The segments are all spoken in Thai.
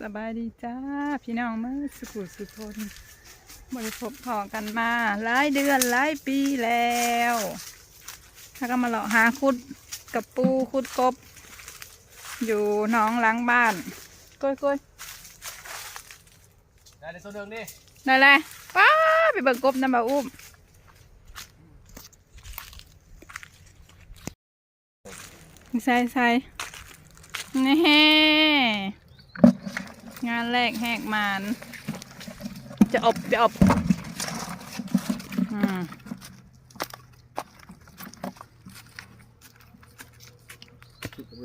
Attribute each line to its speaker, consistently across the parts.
Speaker 1: สบายดีจ้า พี่น้องมาสุขุสุทนบริพบพอกันมาหลายเดือนหลายปีแล้วถ้าก็มาเลาะหาคุดกับปูคุดกบ อยู่หน้องหล้างบ้านก้อยก้อย
Speaker 2: ได้ในตัวหนึ่งนี่
Speaker 1: ได้เลยป้าไปเบิกกบน้ำบ่าอุ้มใส่ใส่นี่ งานแรกแหกมาน จะอบจะอบอืม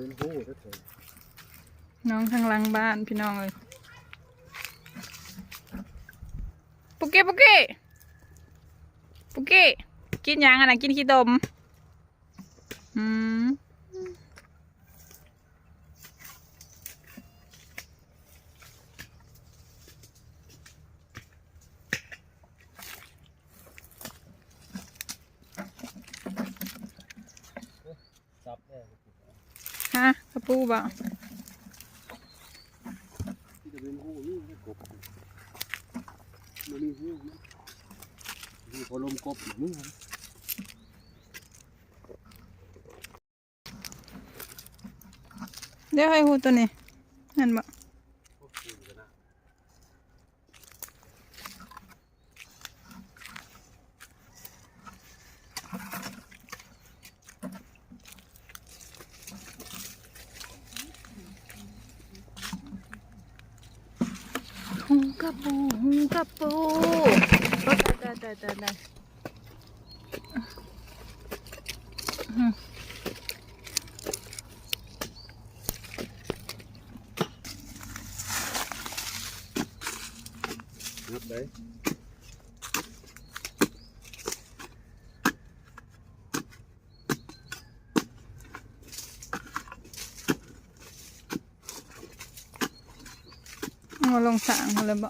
Speaker 2: นหูก็เถอะ
Speaker 1: น้างหลังบ้านพี่น้องเลยปุกกี้ปุกกี้ปุกกี้กินยังอะนะกินขี้ดมอืม
Speaker 2: ซับแน่
Speaker 1: ฮะก ระปูบ่
Speaker 2: ติดเวนหูนี่ให้กบะมีพอลมกบอยู่นี่ครับ
Speaker 1: เดี๋ยวให้หูตัวนี้นั่นบ่
Speaker 2: พวกคุณกันนะ
Speaker 1: หู กระปูหูกระปูโอ้ตายตายตายตายตายอืม
Speaker 2: นับได้
Speaker 1: เอาล งสางเลยบ่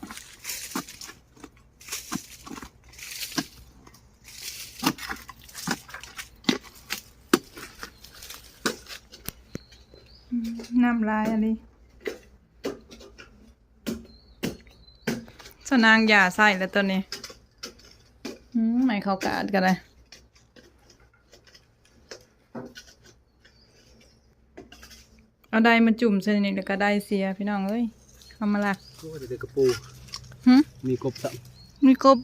Speaker 1: น้ำลายอันนี้สนางยาใส่แล้วตัวนี้ไม่เข้ากาดกันเลยเอาได้มาจุ่มใส่นี่แล้วก็ได้เสียพี่น้องเอ้ย เอามาลัก
Speaker 2: ก็จะได้กระปู
Speaker 1: หึ
Speaker 2: มีกบสัง
Speaker 1: มีกบ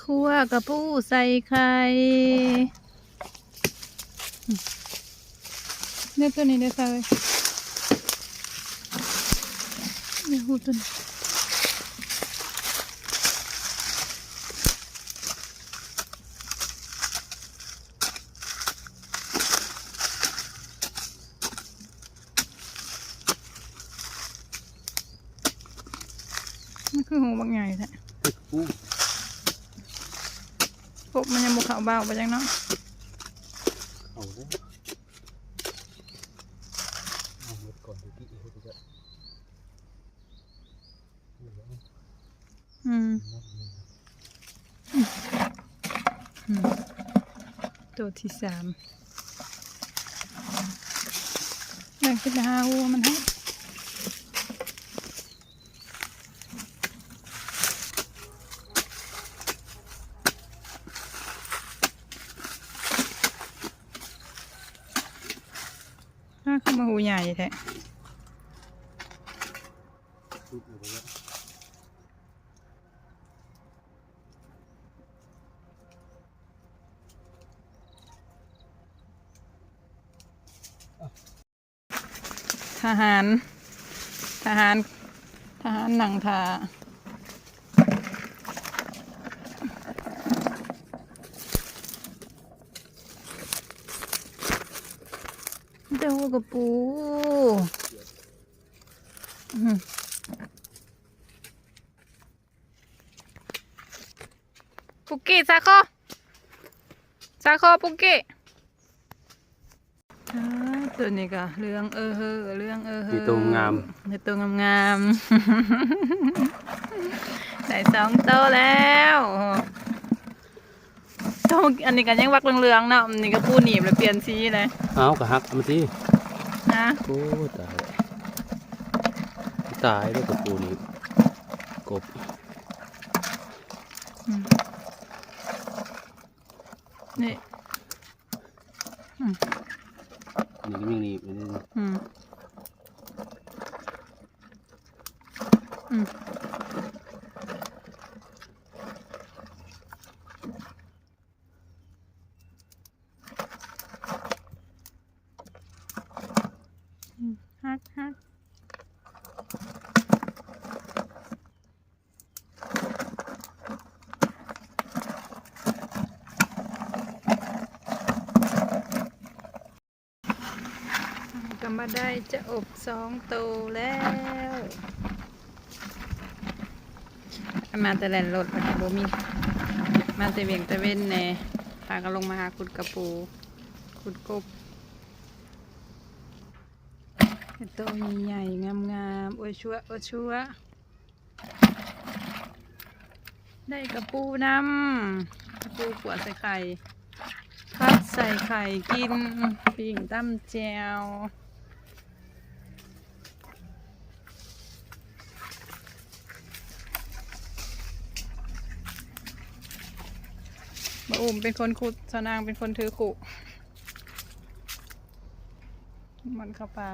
Speaker 1: คั่วกระปูใส่ไข่อืมเนี่ยตัวนี้ได้ใส่ไว้เนี่ยหูตัวนี้ คือหูบางใหญ่แท้
Speaker 2: กระปู
Speaker 1: กบมันยังบุกเขาเบาไปจังเนาะ
Speaker 2: เอาได้เอาหมดก่อนเดี๋ยวพี่เขาจะ
Speaker 1: อืมอืมตัวที่สามแบ่งขึ้นไปหาหัวมันให้ถ้าเข้า มาหูใหญ่แท้ทหาร ทหาร ทหารหนังทา เจ้าหัวกระปูอื้อหือปุกกี้ซาโคซาโคปุกกี้อ่าตัวนี้ก็เรื่องเออเฮอเรื่องเออเฮอ
Speaker 2: มีตัวงาม
Speaker 1: มีตัวงามงามๆได้สองโตวแล้วโตวอันนี้กันยังวักเหลืองๆเนาะอันนี้ก็ปูหนีบแล้วเปลี่ยนสีเลย
Speaker 2: เอากระหักเอามาสิ
Speaker 1: อะ
Speaker 2: โอ้ตายตายแล้วกับปูนี่กบ
Speaker 1: อืมนี่
Speaker 2: นี่ก็ยังหนีบอยู่นี่
Speaker 1: อืมอืมอืมฮักฮักก็มา ได้จะอบสองโตแล้วมาแต่แหลนรถมาโบมี มาแต่เวียงต่เว้นแน่พากันลงมาหาขุดกระปูขุดกบเป็นตัวใหญ่ๆงามๆโอ้ยชัวโอ้ยชัวได้กระปูน้ำกระปูขวดใส่ไข่พัดใส่ไข่กินปิ่งตั้มแจว มาอุ่มเป็นคนขุดสนางเป็นคนถือขุมันเข้าปลา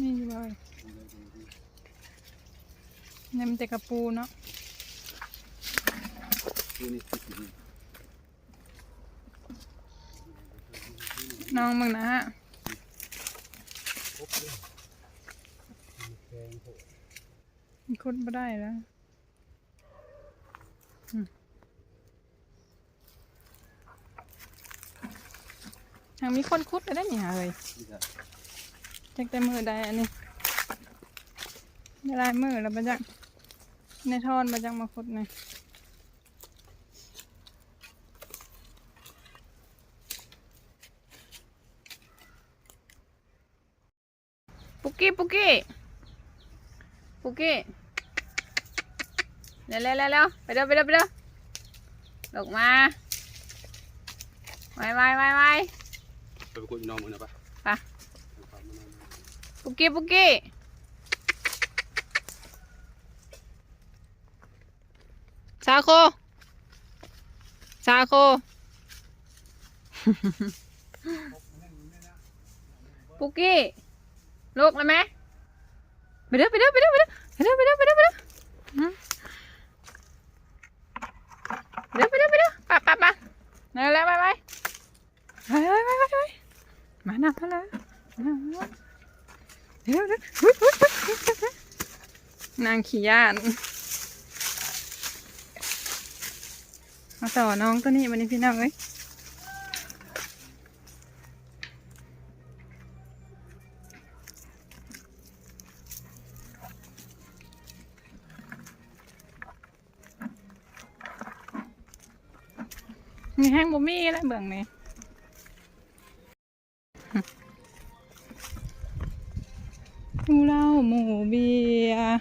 Speaker 1: นี่เลยนี่มันแต่กระปูเนาะ
Speaker 2: น้อ
Speaker 1: งมึงนะฮะมันคุดไม่ได้แล้วอืมทางมีคนคุดไปได้นี่หาเลย
Speaker 2: นี่ก็
Speaker 1: จักแต่มือใดอันนี้ไม่ได้มือแล้วบัจักในทอนบัจักมาคุดไง ปุกกี้ปุกกี้ปุกกี้เร็วเร็วเร็วเร็วไปเร็วไปเร็วไปเร็วลงมาไวไวไวไว
Speaker 2: ไปประกวดน้องมึงนะปะ
Speaker 1: ไปปุกกี้ปุกกี้ซาโคซาโคปุกกี้ ลูกเลยไหมไปเด้อไปเด้อไปเด้อไปเด้อไปเด้อไปเด้อไปเด้อไปเด้อไปเด้อไปเด้อไปเด้อไปไปไปเร็วเร็วไปไปไปไปไปไปมาหนักมาเลยเร็วเร็วนางขี้ยานมาต่อน้องตัวนี้วันนี้พี่น้องเอ้ย มีแห้งบ่มีแล้วเบิ่งนี่ดูเหล้าหมูเบียร์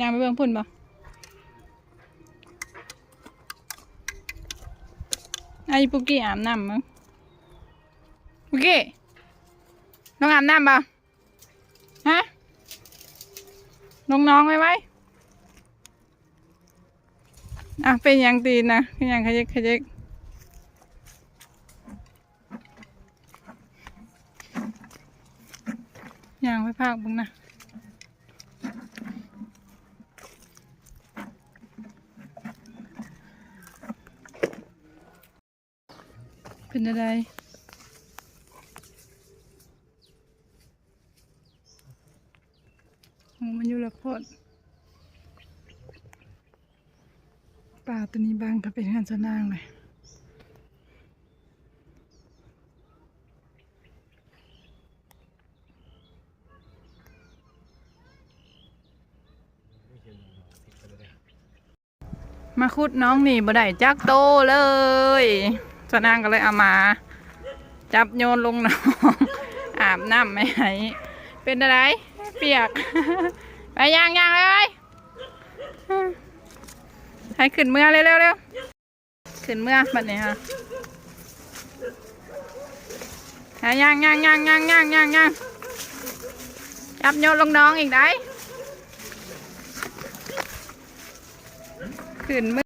Speaker 1: ยางไปเบิ่งพุ่นบ่ไอ้ปุกกี้อาบน้ำมั้งปุกกี้น้องอาบน้ำบ่ฮะลงน้องไว้ไว้ อะเป็นยังตีนนะเป็นยังขยิกขยิกยางไปภาคบุ้งนะเป็นอะไรโอ้มันอยู่ละโพด ป่าตัวนี้บางถ้าเป็นงาน สนางเลยมาคุดน้องนี่บ่ได้จักโตเลยสนางก็เลยเอามา จับโยนลงหนองอาบน้ำไม่ให้เป็นอะไร เปียก ไปย่างย่างเลย ให้ขึ้นเมื่อเร็วเร็วเร็ว ขึ้นเมื่อบัดนี้ฮะหาย่างย่างย่างย่างย่างย่างย่างจับโยนลงน้องอีกได้ขึ้นเมื่อ